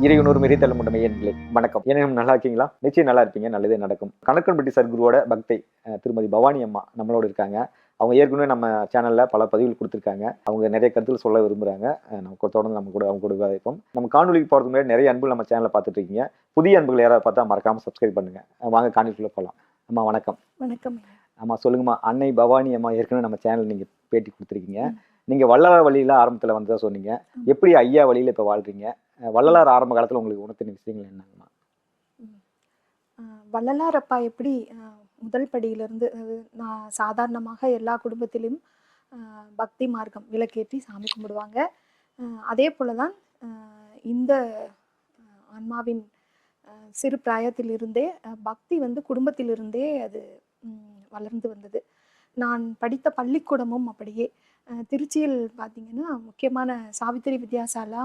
இறையுணூர் மெரித்தல் முண்டமை எண்களே வணக்கம். என்ன நல்லா இருக்கீங்களா? நிச்சயம் நல்லா இருப்பீங்க. நல்லதே நடக்கும். கணக்கன்பட்டி சர்க்குருவோட பக்தை அஹ், திருமதி பவானி அம்மா நம்மளோட இருக்காங்க. அவங்க ஏற்கனவே நம்ம சேனல்ல பல பதிவுகள் கொடுத்துருக்காங்க. அவங்க நிறைய கருத்துக்கள் சொல்ல விரும்புறாங்க. அஹ், நம்ம தொடர்ந்து நம்ம கூட அவங்க கூட விவாதிப்போம். நம்ம காணொலிக்கு போறதுக்கு முன்னாடி நிறைய அன்புகள் நம்ம சேனலை பார்த்துட்டு இருக்கீங்க புதிய அன்புகள் யாராவது பார்த்தா மறக்காம சப்ஸ்கிரைப் பண்ணுங்க. அஹ், வாங்க காணொலிக்குள்ள போகலாம் அம்மா வணக்கம். வணக்கம். அம்மா சொல்லுங்கம்மா. அன்னை பவானி அம்மா ஏற்கனவே நம்ம சேனல் நீங்க பேட்டி கொடுத்துருக்கீங்க. நீங்க வள்ளலார் வழியில ஆரம்பத்துல வந்ததா சொன்னீங்க. எப்படி ஐயா வழியில இப்ப வாழ்றீங்க? அஹ், வள்ளலார் ஆரம்ப காலத்தில் உங்களுக்கு உணர்த்தின விஷயங்கள் என்னங்கம்மா? வள்ளலார் அப்பா எப்படி முதல் படியிலிருந்து நான் சாதாரணமாக எல்லா குடும்பத்திலும் பக்தி மார்க்கம் விளக்கேற்றி சாமி கும்பிடுவாங்க. அதே போல தான் இந்த ஆன்மாவின் சிறு பிராயத்திலிருந்தே பக்தி வந்து குடும்பத்திலிருந்தே அது வளர்ந்து வந்தது. நான் படித்த பள்ளிக்கூடமும் அப்படியே. திருச்சியில் பார்த்தீங்கன்னா முக்கியமான சாவித்திரி வித்யாசாலா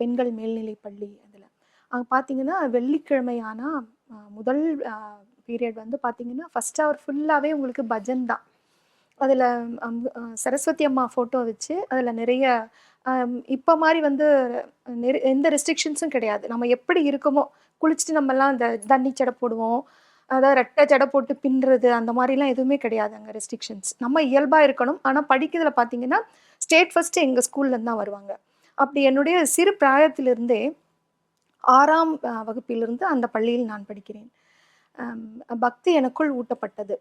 பெண்கள் மேல்நிலை பள்ளி அதில். அங்கே பார்த்தீங்கன்னா வெள்ளிக்கிழமை ஆனால் முதல் பீரியட் வந்து பார்த்தீங்கன்னா ஃபஸ்ட் ஹவர் ஃபுல்லாகவே உங்களுக்கு பஜன் தான். அதில் சரஸ்வதி அம்மா ஃபோட்டோ வச்சு அதில் நிறைய இப்போ மாதிரி வந்து நெரு எந்த ரெஸ்ட்ரிக்ஷன்ஸும் கிடையாது. நம்ம எப்படி இருக்கோமோ குளிச்சுட்டு நம்மலாம் இந்த தண்ணி சடை போடுவோம் அதாவது ரெட்டை ஜடை போட்டு பின்னுறது அந்த மாதிரிலாம் எதுவுமே கிடையாது அங்கே ரெஸ்ட்ரிக்ஷன்ஸ் நம்ம இயல்பாக இருக்கணும். ஆனால் படிக்கிறதுல பார்த்தீங்கன்னா ஸ்டேட் ஃபஸ்ட்டு எங்கள் ஸ்கூல்லேருந்து தான் வருவாங்க. அப்படி என்னுடைய சிறு பிராயத்திலிருந்தே ஆறாம் வகுப்பிலிருந்து அந்த பள்ளியில் நான் படிக்கிறேன். பக்தி எனக்குள் ஊட்டப்பட்டது.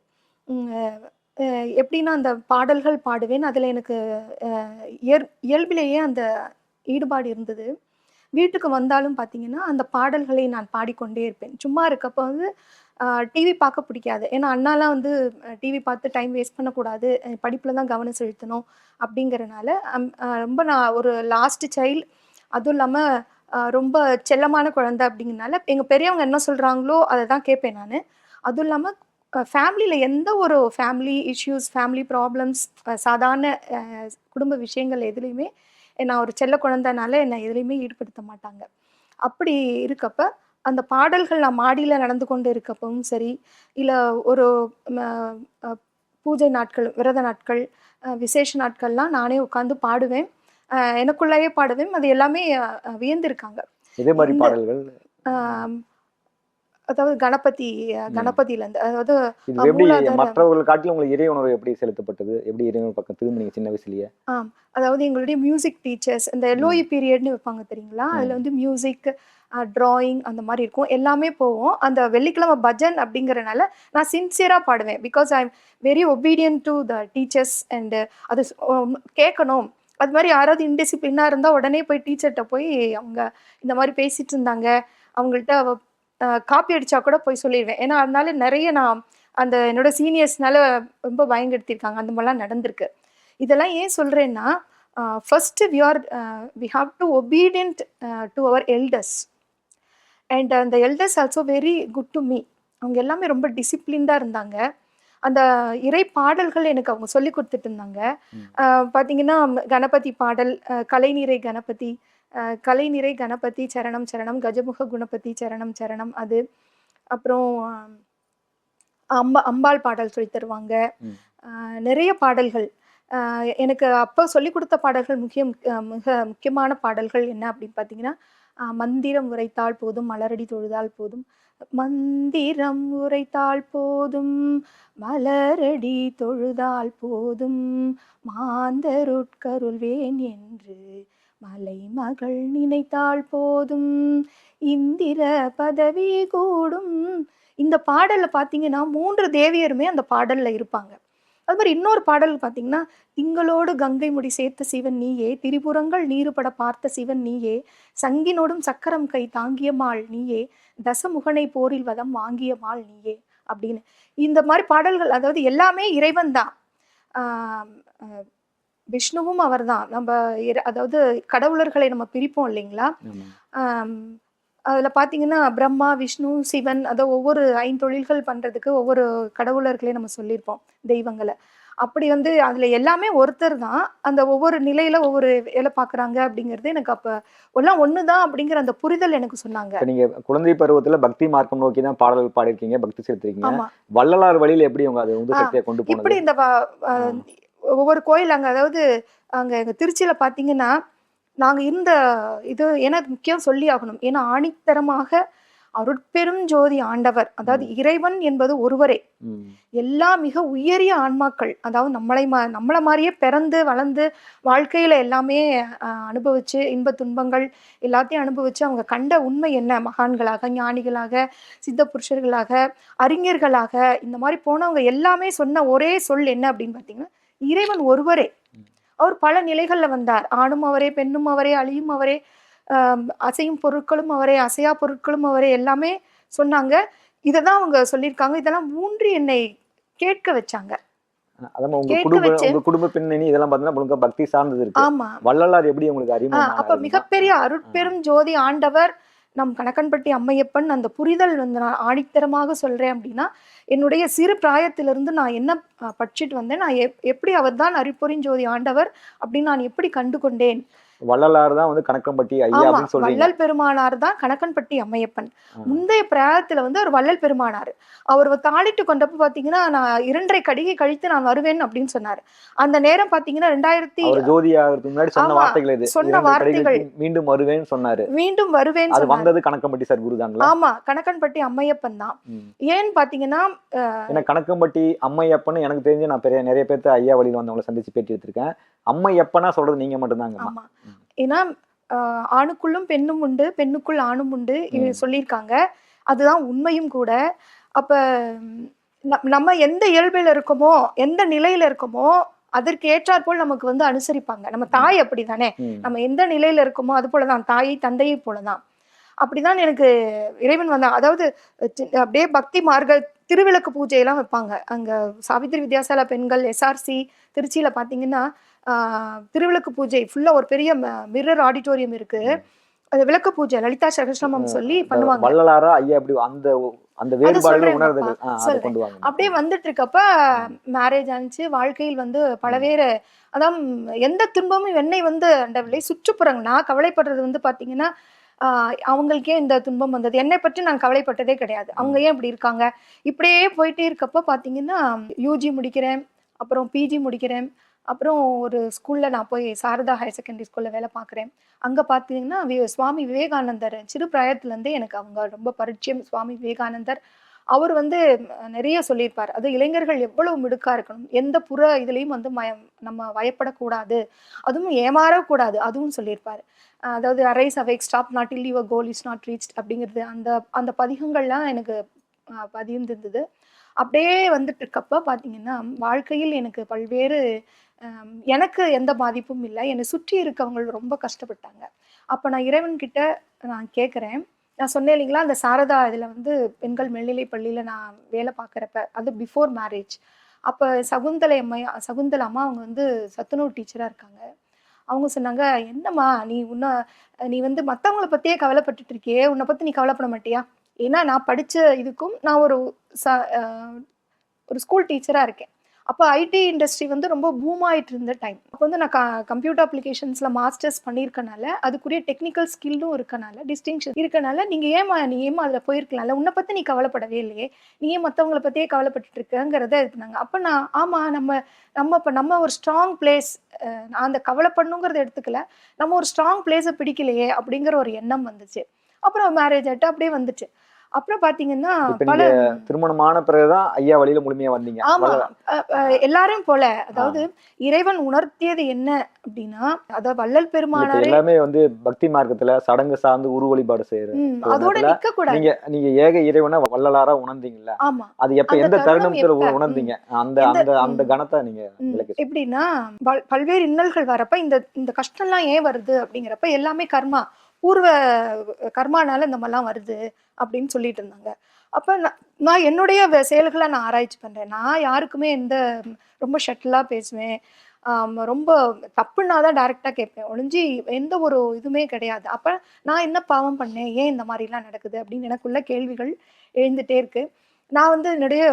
எப்படின்னா அந்த பாடல்கள் பாடுவேன். அதில் எனக்கு இயற் இயல்பிலேயே அந்த ஈடுபாடு இருந்தது. வீட்டுக்கு வந்தாலும் பார்த்தீங்கன்னா அந்த பாடல்களை நான் பாடிக்கொண்டே இருப்பேன். சும்மா இருக்கப்போ வந்து டிவி பார்க்க பிடிக்காது. ஏன்னா அண்ணாலாம் வந்து டிவி பார்த்து டைம் வேஸ்ட் பண்ணக்கூடாது. படிப்பில் தான் கவனம் செலுத்தணும் அப்படிங்கிறனால அம், ரொம்ப நான் ஒரு லாஸ்ட் சைல்டு அதுவும் இல்லாமல் ரொம்ப செல்லமான குழந்தை அப்படிங்கிறனால எங்கள் பெரியவங்க என்ன சொல்கிறாங்களோ அதை தான் கேட்பேன் நான். அதுவும் இல்லாமல் ஃபேமிலியில் எந்த ஒரு ஃபேமிலி இஷ்யூஸ் ஃபேமிலி ப்ராப்ளம்ஸ் சாதாரண குடும்ப விஷயங்கள் எதுலேயுமே நான் ஒரு செல்ல குழந்தைனால என்னை எதுலேயுமே ஈடுபடுத்த மாட்டாங்க. அப்படி இருக்கப்ப அந்த பாடல்கள் நான் மாடியில் நடந்து கொண்டு இருக்கப்பவும் சரி இல்லை ஒரு பூஜை நாட்கள் விரத நாட்கள் விசேஷ நாட்கள்லாம் நானே உட்காந்து பாடுவேன். எனக்குள்ளேயே பாடுவேன். அது எல்லாமே வியந்திருக்காங்க. இதே மாதிரி பாடல்கள்? அதாவது கணபதி அஹ், ம். கணபதியிலேருந்து அதாவது எப்படி மற்றவர்கள் காட்டிலும் உங்களுக்கு இறை உணர்வு எப்படி செலுத்தப்பட்டது? எப்படி இறை பக்கம் திரும்பினீங்க சின்ன வயசுலயே? ஆம். அதாவது எங்களுடைய மியூசிக் டீச்சர்ஸ் இந்த எல்ஓஇ பீரியட்னு வைப்பாங்க தெரியுங்களா? அதில். வந்து மியூசிக் ட்ராயிங் அந்த மாதிரி இருக்கும். எல்லாமே போவோம் அந்த வெள்ளிக்கிழமை பஜன் அப்படிங்கறனால நான் சின்சியராக பாடுவேன். Because I am very obedient to the teachers and அது கேட்கணும். அது மாதிரி யாராவது இன்டிசிப்ளினாக இருந்தால் உடனே போய் டீச்சர்கிட்ட போய் அவங்க இந்த மாதிரி பேசிட்டு இருந்தாங்க. அவங்கள்ட்ட காப்பி அடிச்சா கூட போய் சொல்லிடுவேன் ஏன்னா அதனால நிறைய நான் அந்த என்னோட சீனியர்ஸ்னால ரொம்ப பயங்கடுத்திருக்காங்க அந்த மாதிரிலாம் நடந்திருக்கு. இதெல்லாம் ஏன் சொல்கிறேன்னா first we are we have to obedient to our elders and அந்த elders also very good to me அவங்க எல்லாமே ரொம்ப டிசிப்ளின்டாக இருந்தாங்க. அந்த இறை பாடல்கள் எனக்கு அவங்க சொல்லி கொடுத்துட்டு இருந்தாங்க. பார்த்தீங்கன்னா கணபதி பாடல் அஹ் கலைநிறை கணபதி கலைநிறை கணபதி சரணம் சரணம் கஜமுக குணபதி சரணம் சரணம் அது. அப்புறம் அம்பா அம்பாள் பாடல் சொல்லி தருவாங்க. நிறைய பாடல்கள். எனக்கு அப்போ சொல்லி கொடுத்த பாடல்கள் முக்கியம் அஹ் மிக முக்கியமான பாடல்கள் என்ன அப்படின்னு பார்த்தீங்கன்னா மந்திரம் உரைத்தால் போதும் மலரடி தொழுதால் போதும். மந்திரம் உரைத்தால் போதும் மலரடி தொழுதால் போதும். மாந்தருட்கருள்வேன் என்று மலைமகள் நினைத்தால் போதும். இந்திர பதவி கூடும். இந்த பாடல்ல பார்த்தீங்கன்னா மூன்று தேவியருமே அந்த பாடல்ல இருப்பாங்க. அது மாதிரி இன்னொரு பாடல் பார்த்தீங்கன்னா திங்களோடு கங்கை முடி சேர்த்த சிவன் நீயே திரிபுரங்கள் நீருபட பார்த்த சிவன் நீயே சங்கினோடும் சக்கரம் கை தாங்கிய மாள் நீயே தசமுகனை போரில் வதம் வாங்கிய மாள் நீயே அப்படின்னு. இந்த மாதிரி பாடல்கள் அதாவது எல்லாமே இறைவன் தான். விஷ்ணுவும் அவர்தான். நம்ம இற- அதாவது கடவுளர்களை நம்ம பிரிப்போம் இல்லைங்களா? அதுல பாத்தீங்கன்னா பிரம்மா விஷ்ணு சிவன் அதை ஒவ்வொரு ஐந்தொழில்கள் பண்றதுக்கு ஒவ்வொரு கடவுளர்களையும் நம்ம சொல்லியிருப்போம் தெய்வங்களை. அப்படி வந்து அதுல எல்லாமே ஒருத்தர் தான். அந்த ஒவ்வொரு நிலையில ஒவ்வொரு வேலை பார்க்கறாங்க அப்படிங்கிறது எனக்கு அப்ப எல்லாம் ஒண்ணுதான் அப்படிங்கிற அந்த புரிதல் எனக்கு சொன்னாங்க. இப்ப நீங்க குழந்தை பருவத்துல பக்தி மார்க்கம் நோக்கி தான் பாடல்கள் பாடிருக்கீங்க பக்தி செலுத்திருக்கீங்க. வள்ளலார் வழியில எப்படி உங்க அது உந்து ஆ, சக்தியை கொண்டு இப்படி இந்த ஒவ்வொரு கோயில் அங்க அதாவது அங்க எங்க திருச்சியில பாத்தீங்கன்னா நாங்க இருந்த இது ஏன்னா முக்கியம் சொல்லி ஆகணும். ஏன்னா ஆணித்தரமாக அருட்பெரும் ஜோதி ஆண்டவர் அதாவது இறைவன் என்பது ஒருவரே. ம். எல்லா மிக உயரிய ஆன்மாக்கள் அதாவது நம்மளை மா நம்மளை மாதிரியே பிறந்து வளர்ந்து வாழ்க்கையில எல்லாமே அனுபவிச்சு இன்ப துன்பங்கள் எல்லாத்தையும் அனுபவிச்சு அவங்க கண்ட உண்மை என்ன? மகான்களாக ஞானிகளாக சித்த புருஷர்களாக அறிஞர்களாக இந்த மாதிரி போனவங்க எல்லாமே சொன்ன ஒரே சொல் என்ன அப்படின்னு பார்த்தீங்கன்னா இறைவன் ஒருவரே. அவர் பல நிலைகள்ல வந்தார். ஆணும் அவரே பெண்ணும் அவரே அழியும் அவரே அசையும் பொருட்களும் அவரே அசையா பொருட்களும் அவரே எல்லாமே சொன்னாங்க. இதை தான் அவங்க சொல்லியிருக்காங்க. இதெல்லாம் ஊன்றி என்னை கேட்க வச்சாங்க. வள்ளலார் எப்படி உங்களுக்கு அறிமுகம் அப்ப மிகப்பெரிய அருட்பெரும் ஜோதி ஆண்டவர் நம் கணக்கன்பட்டி அம்மையப்பன் அந்த புரிதல் வந்து நான் ஆணித்தரமாக சொல்றேன் அப்படின்னா என்னுடைய சிறு பிராயத்திலிருந்து நான் என்ன அ, படிச்சுட்டு வந்தேன் நான் எப்- எப்படி அவர் தான் அருட்பெருஞ்சோதி ஆண்டவர் அப்படின்னு நான் எப்படி கண்டு கொண்டேன் வள்ளலார் தான் வந்து கணக்கம்பட்டி ஐயா அப்படின்னு சொல்றீங்க வள்ளல் பெருமானார் தான் கணக்கன்பட்டி அம்மையப்பன். முந்தைய பிராயத்துல வந்து அவர் வள்ளல் பெருமானார். அவர் தாளிட்டு கொண்டப்ப பாத்தீங்கன்னா நான் இரண்டரை கடிகை கழித்து நான் வருவேன் அப்படின்னு சொன்னார். அந்த நேரம் பாத்தீங்கன்னா ரெண்டாயிரத்தி ஜோதி ஆகிறதுக்கு முன்னாடி சொன்ன வார்த்தைகள் இது. சொன்ன வார்த்தைகள். மீண்டும் வருவேன்னு சொன்னாரு. மீண்டும் வருவேன் அது வந்தது கணக்கம்பட்டி சார் குருதான்ல ஆமா கணக்கன்பட்டி அம்மையப்பன் தான். ஏன்னு பாத்தீங்கன்னா ஏன்னா கணக்கம்பட்டி அம்மையப்பன்னு எனக்கு தெரிஞ்சு நான் பெரிய நிறைய பேர்த்த ஐயா வழியில் வந்தவங்கள சந்திச்சு பேட்டி எடுத்திருக்கேன். அம்மையப்பனா சொல்றது நீங்க மட்டும்தாங்கம்மா. ஆமா. ஏன்னா ஆணுக்குள்ளும் பெண்ணும் உண்டு பெண்ணுக்குள் ஆணும் உண்டு இது. சொல்லியிருக்காங்க. அதுதான் உண்மையும் கூட. அப்ப நம்ம எந்த இயல்பில் இருக்கோமோ எந்த நிலையில இருக்கோமோ அதற்கு ஏற்றாற்போல் நமக்கு வந்து அனுசரிப்பாங்க. நம்ம தாய் அப்படிதானே. நம்ம எந்த நிலையில இருக்கோமோ அது போலதான். தாயை தந்தையை போலதான். அப்படிதான் எனக்கு இறைவன் வந்தான் அதாவது அப்படியே பக்தி மார்க்க திருவிளக்கு பூஜையெல்லாம் வைப்பாங்க. அங்க சாவித்திரி வித்யாசாலா பெண்கள் எஸ்ஆர்சி திருச்சியில பாத்தீங்கன்னா திருவிளக்கு பூஜை ஃபுல்லா ஒரு பெரிய மிரர் ஆடிட்டோரியம் இருக்கு. அது விளக்கு பூஜை லலிதா சகசிரமம் சொல்லி பண்ணுவாங்க. வள்ளலாரா ஐயா அப்படி அந்த அந்த அப்படியே வந்துட்டு இருக்கப்ப மேரேஜ் ஆனிச்சு வாழ்க்கையில் வந்து பலவேறு அதான் எந்த துன்பமும் என்னை வந்து அண்டவில்லை சுற்றுப்புறங்க நான் கவலைப்படுறது வந்து பாத்தீங்கன்னா அவங்களுக்கே இந்த துன்பம் வந்தது. என்னை பற்றி நான் கவலைப்பட்டதே கிடையாது. அவங்க ஏன் இப்படி இருக்காங்க? இப்படியே போயிட்டே இருக்கப்ப பாத்தீங்கன்னா யூஜி முடிக்கிறேன் அப்புறம் பிஜி முடிக்கிறேன் அப்புறம் ஒரு ஸ்கூலில் நான் போய் சாரதா ஹையர் செகண்டரி ஸ்கூலில் வேலை பார்க்குறேன். அங்கே பார்த்தீங்கன்னா சுவாமி விவேகானந்தர் சிறு பிராயத்துலேருந்தே எனக்கு அவங்க ரொம்ப பரிச்சயம். சுவாமி விவேகானந்தர். அவர் வந்து நிறைய சொல்லியிருப்பார். அது இளைஞர்கள் எவ்வளவு மிடுக்காக இருக்கணும். எந்த புற இதுலேயும் வந்து மயம் நம்ம வயப்படக்கூடாது. அதுவும் ஏமாறக்கூடாது. அதுவும் சொல்லியிருப்பார். அதாவது arise awake stop not till your goal is not reach அப்படிங்கிறது அந்த அந்த பதிகங்கள்லாம் எனக்கு பதிந்திருந்தது. அப்படியே வந்துட்டு இருக்கப்போ பார்த்தீங்கன்னா வாழ்க்கையில் எனக்கு பல்வேறு எனக்கு எந்த பாதிப்பும் இல்லை. என்னை சுற்றி இருக்கவங்க ரொம்ப கஷ்டப்பட்டாங்க. அப்போ நான் இறைவன்கிட்ட நான் கேட்குறேன் நான் சொன்னேன் இல்லைங்களா அந்த சாரதா இதில் வந்து பெண்கள் மேல்நிலை பள்ளியில் நான் வேலை பார்க்குறப்ப அது பிஃபோர் மேரேஜ் அப்போ சகுந்தலை அம்மையா சகுந்தல அம்மா அவங்க வந்து சத்துணவு டீச்சராக இருக்காங்க. அவங்க சொன்னாங்க என்னம்மா நீ உன்ன நீ வந்து மற்றவங்கள பற்றியே கவலைப்பட்டுட்டு இருக்கியே உன்னை பற்றி நீ கவலைப்பட மாட்டியா? ஏன்னா நான் படித்த இதுக்கும் நான் ஒரு ச ஒரு ஸ்கூல் டீச்சராக இருக்கேன். அப்போ ஐடி இண்டஸ்ட்ரி வந்து ரொம்ப பூம் ஆயிட்டு இருந்த டைம் அப்போ வந்து நான் கம்ப்யூட்டர் அப்ளிகேஷன்ஸில் மாஸ்டர்ஸ் பண்ணியிருக்கனால அதுக்குரிய டெக்னிக்கல் ஸ்கில்லும் இருக்கனால டிஸ்டிங்ஷன் இருக்கனால நீங்கள் ஏமா நீ ஏமா அதில் போயிருக்கலாம்ல? உன்னை பற்றி நீ கவலைப்படவே இல்லையே. நீ ஏன் மற்றவங்கள பற்றியே கவலைப்பட்டு இருக்கங்கிறத இருந்தாங்க அப்போ நான் ஆமாம் நம்ம நம்ம இப்போ நம்ம ஒரு ஸ்ட்ராங் பிளேஸ் நான் அந்த கவலைப்படணுங்கிறத எடுத்துக்கல. நம்ம ஒரு ஸ்ட்ராங் பிளேஸை பிடிக்கலையே அப்படிங்கிற ஒரு எண்ணம் வந்துச்சு. அப்புறம் மேரேஜ் ஆகிட்டு அப்படியே வந்துச்சு. அப்புறம் பார்த்தீங்கன்னா இப்ப பல திருமணமான பிறகுதான் ஐயா வழியில முழுமையா வந்தீங்க. ஆமா. எல்லாரையும் போல. அதாவது இறைவன் உணர்த்தியது என்ன அப்படின்னா அதாவது வள்ளல் இப்ப பெருமானாரே எல்லாமே வந்து பக்தி மார்க்கத்துல சடங்கு சார்ந்து உரு வழிபாடு செய்யற ம், அதோட நிக்க கூடாது. நீங்க நீங்க ஏக இறைவனை வள்ளலாரா உணர்ந்தீங்கல்ல? ஆமா. அது எப்ப எந்த தருணத்துல? உணர்ந்தீங்க? அந்த அந்த அந்த. கணத்தை நீங்க எப்படின்னா பல்- பல்வேறு இன்னல்கள் வரப்ப இந்த இந்த கஷ்டம்லாம் ஏன் வருது அப்படிங்கிறப்ப எல்லாமே கர்மா. பூர்வ கர்மானால இந்த மாதிரிலாம் வருது அப்படின்னு சொல்லிட்டு இருந்தாங்க. அப்ப நான் நான் என்னுடைய செயல்களை நான் ஆராய்ச்சி பண்றேன். நான் யாருக்குமே எந்த ரொம்ப ஷட்டிலா பேசுவேன். ரொம்ப தப்புன்னா தான் டைரக்டா கேட்பேன். ஒழிஞ்சு எந்த ஒரு இதுவுமே கிடையாது. அப்ப நான் என்ன பாவம் பண்ணேன்? ஏன் இந்த மாதிரிலாம் நடக்குது? அப்படின்னு எனக்குள்ள கேள்விகள் எழுந்துட்டே இருக்கு. நான் வந்து என்னுடைய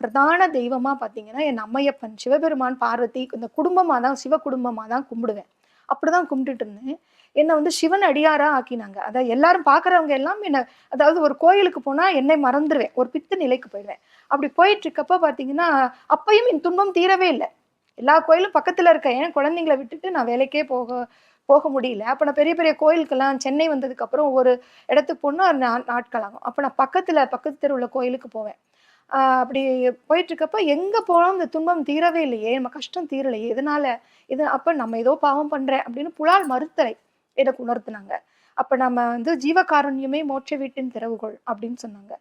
பிரதான தெய்வமா பார்த்தீங்கன்னா என் அம்மையப்பன் சிவபெருமான் பார்வதி இந்த குடும்பமாக தான் சிவ குடும்பமாக தான் கும்பிடுவேன். அப்படிதான் கும்பிட்டுட்டு இருந்தேன். என்னை வந்து சிவன் அடியாரா ஆக்கினாங்க. அதாவது எல்லாரும் பார்க்குறவங்க எல்லாம் என்ன அதாவது ஒரு கோயிலுக்கு போனால் என்னை மறந்துடுவேன் ஒரு பித்து நிலைக்கு போயிடுவேன். அப்படி போயிட்டு இருக்கப்ப பார்த்தீங்கன்னா அப்பயும் என் துன்பம் தீரவே இல்லை. எல்லா கோயிலும் பக்கத்தில் இருக்க ஏன் குழந்தைங்களை விட்டுட்டு நான் வேலைக்கே போக போக முடியல. அப்போ நான் பெரிய பெரிய கோயிலுக்கெல்லாம் சென்னை வந்ததுக்கு அப்புறம் ஒரு இடத்துக்கு போனால் நா நாட்கள் ஆகும். அப்போ நான் பக்கத்தில் பக்கத்து தெருவுள்ள கோயிலுக்கு போவேன். அப்படி போயிட்டுருக்கப்ப எங்கே போனாலும் இந்த துன்பம் தீரவே இல்லையே நம்ம கஷ்டம் தீரலையே இதனால் இது அப்போ நம்ம ஏதோ பாவம் பண்ணுறேன் அப்படின்னு புலால் மறுத்தலை எனக்கு உணர்த்தினாங்க. அப்போ நம்ம வந்து ஜீவகாருண்யமே மோட்ச வீட்டின் திறவுகோள் அப்படின்னு சொன்னாங்க.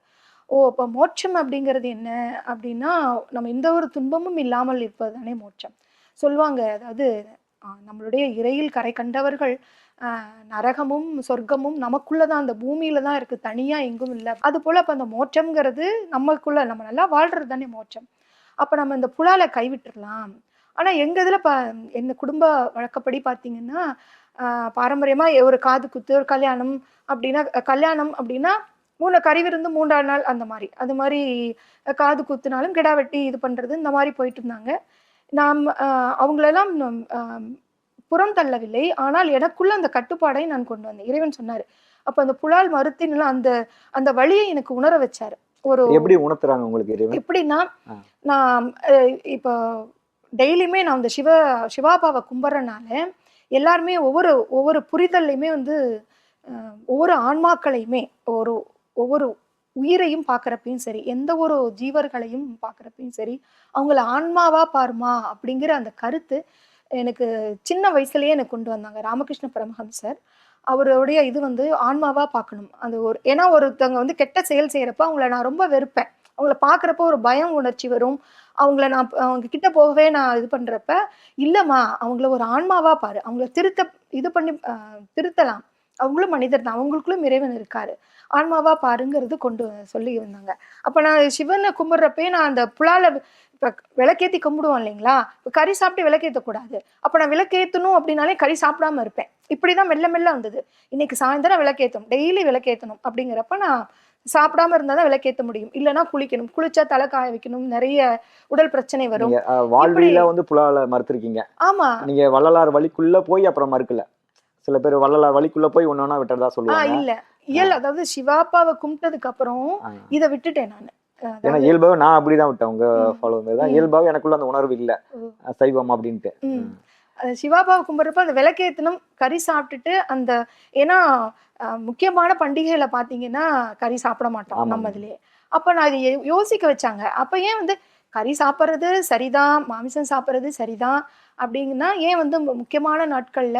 ஓ அப்போ மோட்சம் அப்படிங்கிறது என்ன? அப்படின்னா நம்ம எந்த ஒரு துன்பமும் இல்லாமல் இருப்பது தானே மோட்சம். சொல்லுவாங்க அதாவது நம்மளுடைய இறையில் கரை கண்டவர்கள் நரகமும் சொர்க்கமும் நமக்குள்ள தான் அந்த பூமியில தான் இருக்கு. தனியா எங்கும் இல்லை. அது போல அப்ப அந்த மோட்சம்ங்கிறது நமக்குள்ள நம்ம நல்லா வாழ்றது தானே மோட்சம். அப்ப நம்ம இந்த புலால கைவிட்டுடலாம் ஆனா எங்க இதுல ப எங்க குடும்ப வழக்கப்படி பாத்தீங்கன்னா பாரம்பரியமா ஒரு காது குத்து ஒரு கல்யாணம் அப்படின்னா கல்யாணம் அப்படின்னா மூணு கறி விருந்து மூன்றாவது நாள் அந்த மாதிரி. அது மாதிரி காது குத்துனாலும் கிடா வெட்டி இது பண்ணுறது இந்த மாதிரி போயிட்டு இருந்தாங்க. நாம் அவங்களெல்லாம் புறம் தள்ளவில்லை ஆனால் எனக்குள்ள அந்த கட்டுப்பாடை நான் கொண்டு வந்தேன். இறைவன் சொன்னாரு. அப்ப அந்த புலால் மறுத்தின அந்த அந்த வழியை எனக்கு உணர வச்சாரு. ஒரு எப்படி உணர்த்துறாங்க உங்களுக்கு இறைவன்? எப்படின்னா. நான் இப்போ டெய்லியுமே நான் இந்த சிவ சிவாபாவை கும்பிட்றனால எல்லாருமே ஒவ்வொரு ஒவ்வொரு புரிதல்லையுமே வந்து ஒவ்வொரு ஆன்மாக்களையுமே ஒரு ஒவ்வொரு உயிரையும் பார்க்குறப்பையும் சரி எந்த ஒரு ஜீவர்களையும் பார்க்குறப்பையும் சரி அவங்கள ஆன்மாவா பாருமா அப்படிங்கிற அந்த கருத்து எனக்கு சின்ன வயசுலேயே எனக்கு கொண்டு வந்தாங்க. ராமகிருஷ்ண பரமஹம்சர். அவருடைய இது வந்து ஆன்மாவாக பார்க்கணும். அந்த ஒரு ஏன்னா ஒருத்தவங்க வந்து கெட்ட செயல் செய்கிறப்ப அவங்கள நான் ரொம்ப வெறுப்பேன். அவங்கள பார்க்குறப்ப ஒரு பயம் உணர்ச்சி வரும். அவங்கள நான் அவங்க கிட்ட போகவே நான் இது பண்ணுறப்ப இல்லைம்மா அவங்கள ஒரு ஆன்மாவாக பாரு. அவங்கள திருத்த இது பண்ணி திருத்தலாம். அவங்களும் மனிதர் தான். அவங்களுக்குள்ளும் இறைவன் இருக்காரு. ஆன்மாவா பாருங்கிறது கொண்டு சொல்லி வந்தாங்க. அப்ப நான் சிவனை கும்பிட்றப்பே நான் அந்த புலால இப்ப விளக்கேத்தி கும்பிடுவோம் இல்லைங்களா? இப்ப கறி சாப்பிட்டு விளக்கேற்றக்கூடாது அப்ப நான் விளக்கேத்தணும் அப்படின்னாலே கறி சாப்பிடாம இருப்பேன். இப்படிதான் மெல்ல மெல்ல வந்தது. இன்னைக்கு சாயந்தரம் விளக்கேத்தணும். டெய்லி விளக்கேத்தணும் அப்படிங்கிறப்ப நான் சாப்பிடாம இருந்தா தான் விளக்கேத்த முடியும். இல்லைன்னா குளிக்கணும். குளிச்சா தலை காய வைக்கணும். நிறைய உடல் பிரச்சனை வரும். வாழ்வியல வந்து புலால மறுத்திருக்கீங்க. ஆமா. நீங்க வள்ளலார் வழிக்குள்ள போய் அப்புறம் மறுக்கல. சில பேர் வள்ளலார் வழிக்குள்ள போய் ஒன்னொன்னா விட்டுறதா சொல்லுவாங்க. இல்ல. இயல் அதாவது சிவாப்பாவை கும்பிட்டதுக்கு அப்புறம். இதை விட்டுட்டேன் நான். ஏன்னா இயல்பாவே நான் அப்படிதான் விட்டேன். உங்க. ஃபாலோ தான். இயல்பாவே எனக்குள்ள அந்த உணர்வு இல்ல. சைவம் அப்படின்ட்டு. சிவாபாவை கும்பிட்றப்ப அந்த விளக்கேத்தணும் கறி சாப்பிட்டுட்டு அந்த ஏன்னா முக்கியமான பண்டிகையில பாத்தீங்கன்னா கறி சாப்பிட மாட்டோம். நம்ம இதுலயே அப்ப நான் இதை யோசிக்க வச்சாங்க. அப்ப ஏன் வந்து கறி சாப்பிட்றது சரிதான் மாமிசம் சாப்பிட்றது சரிதான் அப்படிங்கன்னா ஏன் வந்து முக்கியமான நாட்கள்ல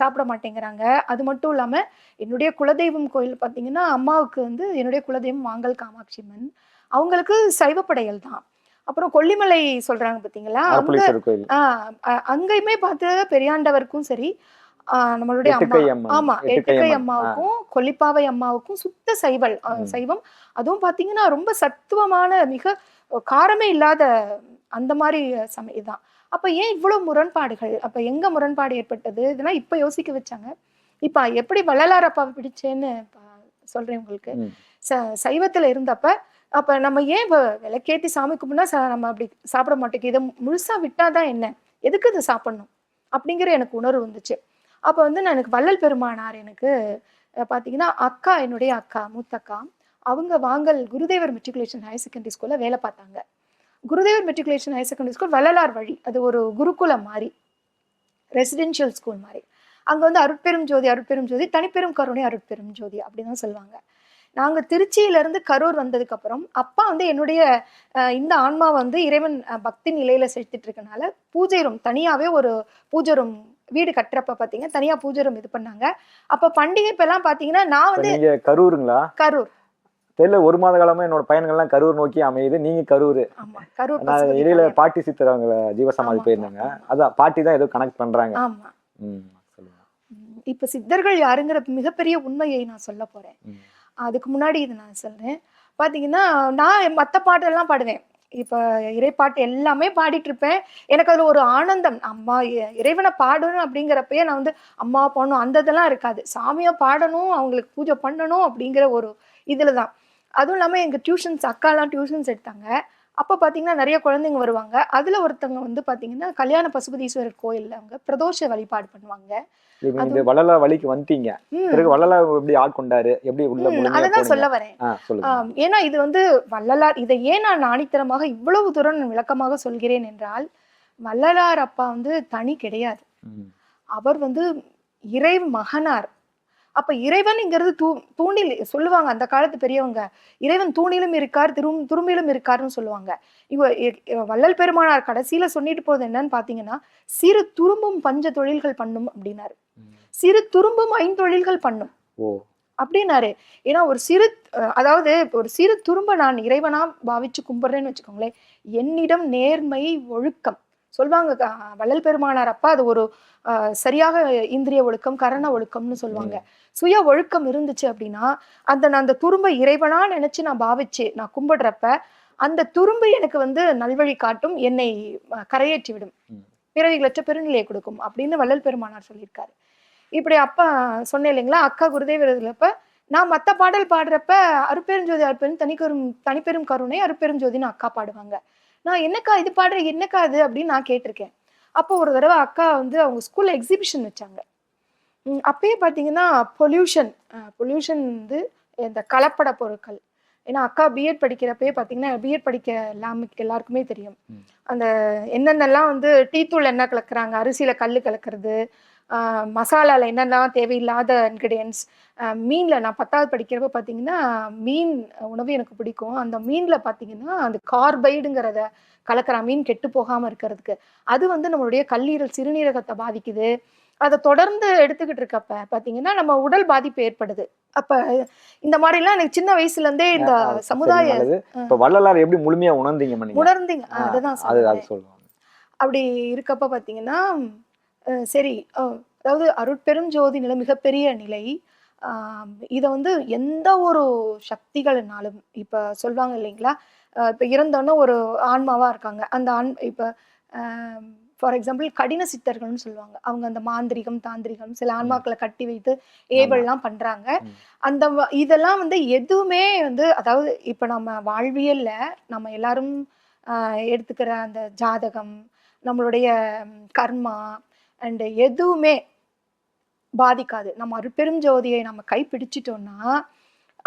சாப்பிட மாட்டேங்கிறாங்க. அது மட்டும் இல்லாம என்னுடைய குலதெய்வம் கோயில் பாத்தீங்கன்னா அம்மாவுக்கு வந்து என்னுடைய குலதெய்வம் மாங்கல் காமாட்சி அம்மன். அவங்களுக்கு சைவப்படையல் தான். அப்புறம் கொல்லிமலை சொல்றாங்க பாத்தீங்களா? அங்க அங்கேயுமே பார்த்து பெரியாண்டவருக்கும் சரி ஆஹ் நம்மளுடைய அம்மா ஆமா எட்டுக்கை. அம்மாவுக்கும் கொல்லிப்பாவை அம்மாவுக்கும் சுத்த சைவல். சைவம். அதுவும் பாத்தீங்கன்னா ரொம்ப சத்துவமான மிக காரமே இல்லாத அந்த மாதிரி சமை தான் அப்ப ஏன் இவ்வளவு முரண்பாடுகள்? அப்ப எங்க முரண்பாடு ஏற்பட்டது? இதெல்லாம் இப்ப யோசிக்க வச்சாங்க. இப்ப எப்படி வள்ளலார் அப்பாவை பிடிச்சேன்னு சொல்றேன் உங்களுக்கு. ச சைவத்துல இருந்தப்ப அப்ப நம்ம ஏன் இப்ப விளக்கேத்தி சாமி கும்பிட்டா ச- நம்ம அப்படி சாப்பிட மாட்டேங்குது இதை முழுசா விட்டாதான் என்ன? எதுக்கு இதை சாப்பிடணும்? அப்படிங்கிற எனக்கு உணர்வு வந்துச்சு. அப்ப வந்து நான் எனக்கு வள்ளல் பெருமானார் எனக்கு அஹ், பாத்தீங்கன்னா அக்கா என்னுடைய அக்கா மூத்த அக்கா அவங்க வாங்கல் குருதேவர் மெட்ரிகுலேஷன் ஹையர் செகண்டரி ஸ்கூல்ல வேலை பார்த்தாங்க. Gurudevar matriculation higher secondary school Vallalar வழி. அது ஒரு குருகுலம் மாதிரி ரெசிடென்ஷியல் ஸ்கூல் மாதிரி அங்க வந்து அருட்பெரும் ஜோதி அருட்பெரும் ஜோதி தனிப்பெரும் கருணை அருட்பெரும் ஜோதி அப்படின்னு தான் சொல்லுவாங்க. நாங்க திருச்சியில இருந்து கரூர் வந்ததுக்கு அப்புறம் அப்பா வந்து என்னுடைய இந்த ஆன்மா வந்து இறைவன் பக்தி நிலையில செலுத்திட்டு இருக்கனால பூஜை ரூம் தனியாவே ஒரு பூஜை ரூம் வீடு கட்டுறப்ப பாத்தீங்க தனியா பூஜை ரூம் இது பண்ணாங்க. அப்ப பண்டிகை இப்பெல்லாம் பாத்தீங்கன்னா நான் வந்து கரூருங்களா? கரூர். தெரியல ஒரு மாத காலமா என்னோட பயணங்கள்லாம் கரூர் நோக்கி அமையுது. நீங்க கரூர். நான் இடையில. பாட்டி சித்தர் அவங்க ஜீவசமாதி போயிருந்தாங்க. அதான் பாட்டி தான் ஏதோ கனெக்ட் பண்றாங்க. இப்ப சித்தர்கள் யாருங்கிற மிகப்பெரிய உண்மையை நான் சொல்ல போறேன். அதுக்கு முன்னாடி இது நான் சொல்றேன். பாத்தீங்கன்னா நான் மத்த பாட்டெல்லாம் பாடுவேன். இப்ப இறைப்பாட்டு எல்லாமே பாடிட்டு இருப்பேன். எனக்கு அதுல ஒரு ஆனந்தம். அம்மா இறைவனை பாடணும் அப்படிங்கிறப்பயே நான் வந்து அம்மா பாடணும் அந்த இதெல்லாம் இருக்காது. சாமியை பாடணும் அவங்களுக்கு பூஜை பண்ணணும் அப்படிங்கிற ஒரு இதுல தான் அதுவும் இல்லாம எங்க டியூஷன்ஸ் அக்காலாம் டியூஷன்ஸ் எடுத்தாங்க. அப்ப பாத்தீங்கன்னா நிறைய குழந்தைங்க வருவாங்க. அதுல ஒருத்தவங்க வந்து பாத்தீங்கன்னா கல்யாண பசுபதீஸ்வரர் கோயில்ல அவங்க பிரதோஷ வழிபாடு பண்ணுவாங்க. வள்ளலார் வழிக்கு வந்துட்டீங்க பிறகு வள்ளலார் எப்படி ஆட்கொண்டாரு எப்படி உள்ள போனீங்க? சொல்ல வரேன். ஏன்னா இது வந்து வள்ளலார் இதை ஏன் நான் ஆணித்தரமாக இவ்வளவு தூரம் நான் விளக்கமாக சொல்கிறேன் என்றால் வள்ளலார் அப்பா வந்து தனி கிடையாது. அவர் வந்து இறை மகனார். அப்ப இறைவன்ங்கிறது தூ தூணில் சொல்லுவாங்க அந்த காலத்து பெரியவங்க. இறைவன் தூணிலும் இருக்கார் திரும் துரும்பிலும் இருக்காருன்னு சொல்லுவாங்க. இவ வள்ளல் பெருமானார் கடைசியில சொல்லிட்டு போறது என்னன்னு பாத்தீங்கன்னா சிறு துரும்பும் பஞ்ச தொழில்கள் பண்ணும் அப்படின்னாரு. சிறு துரும்பும் ஐந்தொழில்கள் பண்ணும். ஓ. அப்படின்னாரு. ஏன்னா ஒரு சிறு அதாவது ஒரு சிறு துரும்ப நான் இறைவனா பாவிச்சு கும்பிடுறேன்னு வச்சுக்கோங்களேன் என்னிடம் நேர்மை ஒழுக்கம் சொல்லுவாங்க வள்ளல் பெருமானார் அப்பா அது ஒரு சரியாக இந்திரிய ஒழுக்கம் கரண ஒழுக்கம்னு சொல்லுவாங்க சுய ஒழுக்கம் இருந்துச்சு அப்படின்னா அந்த நான் அந்த துரும்பை இறைவனா நினைச்சு நான் பாவிச்சு நான் கும்பிடுறப்ப அந்த துரும்பு எனக்கு வந்து நல்வழி காட்டும் என்னை கரையேற்றி விடும். பிறவிகளற்ற பெருநிலையை கொடுக்கும் அப்படின்னு வள்ளல் பெருமானார் சொல்லியிருக்காரு. இப்படி அப்பா சொன்னேன் இல்லைங்களா அக்கா குருதேவர் இருந்தப்ப நான் மத்த பாடல் பாடுறப்ப அருப்பெருஞ்சோதி அருப்பெரும் தனிக்கரும் தனிப்பெரும் கருணை அருப்பெருஞ்சோதின்னு அக்கா பாடுவாங்க. நான் என்னக்கா இது பாடுற? என்னக்கா அது அப்படின்னு நான் கேட்டிருக்கேன். அப்போ ஒரு தடவை அக்கா வந்து அவங்க ஸ்கூல்ல எக்ஸிபிஷன் வச்சாங்க. அப்பயே பார்த்தீங்கன்னா பொல்யூஷன் பொல்யூஷன் வந்து இந்த கலப்பட பொருட்கள் ஏன்னா அக்கா பிஎட் படிக்கிறப்பயே பார்த்தீங்கன்னா பிஎட் படிக்க எல்லாமே எல்லாருக்குமே தெரியும். அந்த என்னென்னலாம் வந்து டீ தூள் என்ன கலக்குறாங்க அரிசியில கல் கலக்கிறது ஆஹ் மசாலால என்னெல்லாம் தேவையில்லாத இன்க்ரீடியன்ஸ் மீனில் நான் பத்தாவது படிக்கிறப்ப பார்த்தீங்கன்னா மீன் உணவு எனக்கு பிடிக்கும். அந்த மீனில் பார்த்தீங்கன்னா அந்த கார்பைடுங்கிறத கலக்கிற மீன் கெட்டு போகாமல் இருக்கிறதுக்கு. அது வந்து நம்மளுடைய கல்லீரல் சிறுநீரகத்தை பாதிக்குது. அதை தொடர்ந்து எடுத்துக்கிட்டு இருக்கப்ப பார்த்தீங்கன்னா நம்ம உடல் பாதிப்பு ஏற்படுது. அப்ப இந்த மாதிரிலாம் எனக்கு சின்ன வயசுல இருந்தே இந்த சமுதாய. இப்ப வள்ளலார் எப்படி முழுமையா உணர்ந்தீங்க உணர்ந்தீங்க. அதுதான் சொல்லுவாங்க அப்படி இருக்கப்ப பார்த்தீங்கன்னா அஹ் சரி அதாவது அருட்பெரும் ஜோதி நிலை மிகப்பெரிய நிலை. இதை வந்து எந்த ஒரு சக்திகள்னாலும் இப்போ சொல்லுவாங்க இல்லைங்களா? இப்போ இறந்தோன்னே ஒரு ஆன்மாவா இருக்காங்க. அந்த ஆண் இப்போ ஃபார் எக்ஸாம்பிள் கடின சித்தர்கள்னு சொல்லுவாங்க. அவங்க அந்த மாந்திரிகம் தாந்திரிகம் சில ஆன்மாக்களை கட்டி வைத்து ஏவல்லாம் பண்றாங்க. அந்த இதெல்லாம் வந்து எதுவுமே வந்து அதாவது இப்போ நம்ம வாழ்வியல்ல நம்ம எல்லாரும் எடுத்துக்கிற அந்த ஜாதகம் நம்மளுடைய கர்மா அண்ட் எதுவுமே பாதிக்காது. நம்ம அருட்பெரும் ஜோதியை நம்ம கைப்பிடிச்சிட்டோம்னா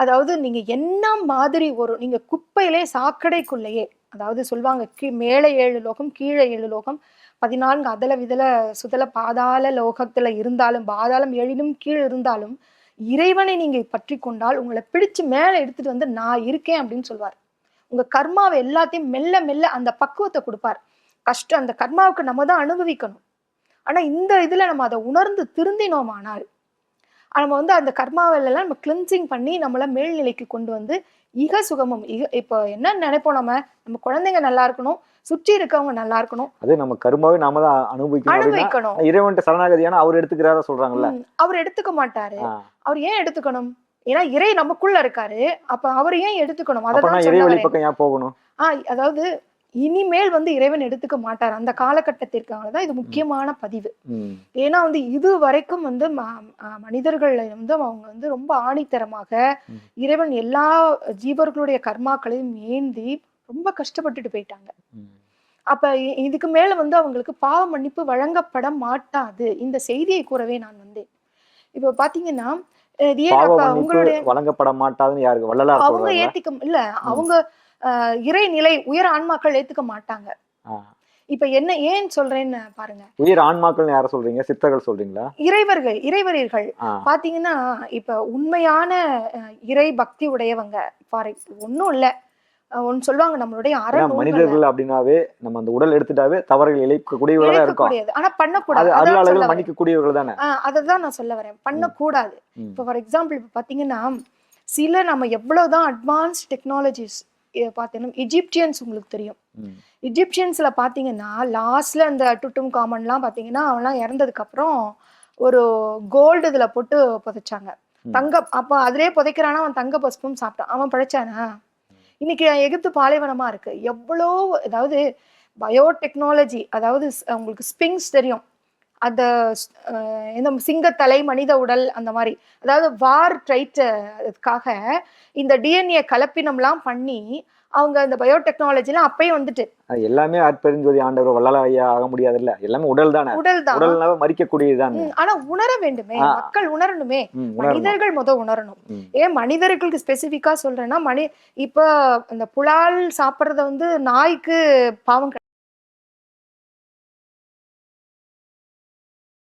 அதாவது நீங்க என்ன மாதிரி ஒரு நீங்க குப்பையிலே சாக்கடைக்குள்ளேயே அதாவது சொல்லுவாங்க கீ மேலே ஏழு லோகம் கீழே ஏழு லோகம் பதினான்கு அதல விதல சுதல பாதாள லோகத்துல இருந்தாலும் பாதாளம் எழிலும் கீழ் இருந்தாலும் இறைவனை நீங்க பற்றி கொண்டால் உங்களை பிடிச்சு மேலே எடுத்துட்டு வந்து நான் இருக்கேன் அப்படின்னு சொல்வார். உங்க கர்மாவை எல்லாத்தையும் மெல்ல மெல்ல அந்த பக்குவத்தை கொடுப்பார். கஷ்டம் அந்த கர்மாவுக்கு நம்ம தான் அனுபவிக்கணும். ஆனா இந்த இதுல நம்ம அதை உணர்ந்து திருந்தினோமானால் நம்ம வந்து அந்த கர்மாவிலெல்லாம் நம்ம கிளின்சிங் பண்ணி நம்மள மேல்நிலைக்கு கொண்டு வந்து இக சுகமும் இக இப்போ என்ன நினைப்போம் நம்ம? நம்ம குழந்தைங்க நல்லா இருக்கணும் சுற்றி இருக்கவங்க நல்லா இருக்கணும். அது நம்ம கருமாவே நாம தான் அனுபவிக்கணும் அனுபவிக்கணும். இறைவன்ட்ட சரணாகதியான அவர் எடுத்துக்கிறாரா சொல்றாங்கல்ல? அவர் எடுத்துக்க மாட்டாரு. அவர் ஏன் எடுத்துக்கணும்? ஏன்னா இறை நமக்குள்ள இருக்காரு. அப்ப அவர் ஏன் எடுத்துக்கணும்? அதான் இறைவழி. பக்கம் ஏன் போகணும்? ஆ அதாவது இனிமேல் வந்து இறைவன் எடுத்துக்க மாட்டார். அந்த காலகட்டத்திற்காக இது முக்கியமான பதிவு. ஏன்னா வந்து இது வரைக்கும் வந்து மனிதர்கள் வந்து அவங்க வந்து ரொம்ப ஆணித்தரமாக. இறைவன் எல்லா ஜீவர்களுடைய கர்மாக்களையும் ஏந்தி ரொம்ப கஷ்டப்பட்டுட்டு போயிட்டாங்க. அப்ப இதுக்கு மேல வந்து அவங்களுக்கு பாவ மன்னிப்பு வழங்கப்பட மாட்டாது. இந்த செய்தியை கூறவே நான் வந்தேன். இப்போ பாத்தீங்கன்னா உங்களுடைய வழங்கப்பட மாட்டாதுன்னு யாருக்கு வள்ளலார் அவங்க ஏத்துக்க இல்ல அவங்க அஹ், இறை நிலை உயர் ஆன்மாக்கள் ஏத்துக்க மாட்டாங்க. இப்ப என்ன ஏன் சொல்றேன்னு பாருங்க. உயிர் ஆன்மாக்கள்னு யார சொல்றீங்க? சித்தர்கள் சொல்றீங்களா? இறைவர்கள் இறைவரீர்கள். பாத்தீங்கன்னா இப்ப உண்மையான இறை பக்தி உடையவங்க ஃபார் ஒன்றும் இல்ல. ஒண்ணு சொல்லுவாங்க நம்மளுடைய அறநூல்கள் மனிதர்கள் அப்படின்னாவே நம்ம அந்த உடல் எடுத்துட்டாவே தவறுகள் இழைக்கக்கூடியவர்களா தான் இருக்கும். ஆனா பண்ணக்கூடாது. அதான் அருளாளர்கள். மன்னிக்கக்கூடியவர்கள் தானே? ஆஹ் அததான் நான் சொல்ல வரேன். பண்ணக்கூடாது. இப்போ ஃபார் எக்ஸாம்பிள் இப்போ பார்த்தீங்கன்னா சில நம்ம எவ்வளவுதான் அட்வான்ஸ் டெக்னாலஜிஸ் பார்த்தீங்கன்னா இஜிப்டியன்ஸ் உங்களுக்கு தெரியும். ம். இஜிப்சியன்ஸ்ல பாத்தீங்கன்னா லாஸ்ட்ல அந்த டுட்டும் காமன்லாம் பாத்தீங்கன்னா அவன்லாம் இறந்ததுக்கு அப்புறம் ஒரு கோல்டு இதுல போட்டு புதைச்சாங்க. தங்க அப்ப அதிலே புதைக்கிறானா அவன் தங்க பஸ்பம் சாப்பிட்டான். அவன் படைச்சானா? இன்னைக்கு எகிப்து பாலைவனமா இருக்கு. எவ்வளோ அதாவது பயோடெக்னாலஜி அதாவது ஸ்- உங்களுக்கு ஸ்பிங்ஸ் தெரியும். அந்த இந்த சிங்கத்தலை மனித உடல் அந்த மாதிரி. அதாவது வார் ட்ரைட்டுக்காக இந்த டிஎன்ஏ கலப்பினம்லாம் பண்ணி அவங்க இந்த பயோடெக்னாலஜிலாம் அப்பயே வந்துட்டு. அது எல்லாமே அற்பெருஞ்சோதி ஆண்டவர் வள்ளலார் ஐயா ஆக முடியாது இல்ல எல்லாமே உடல் தானே? உடல் தான். உடல்னாவே மறிக்கக்கூடியது தானே. ஆனா உணர வேண்டுமே. மக்கள் உணரணுமே. மனிதர்கள் முத உணரணும். ஏன் மனிதர்களுக்கு ஸ்பெசிஃபிக்கா சொல்றேன்னா மனி இப்ப இந்த புலால் சாப்பிடுறத வந்து நாய்க்கு பாவம்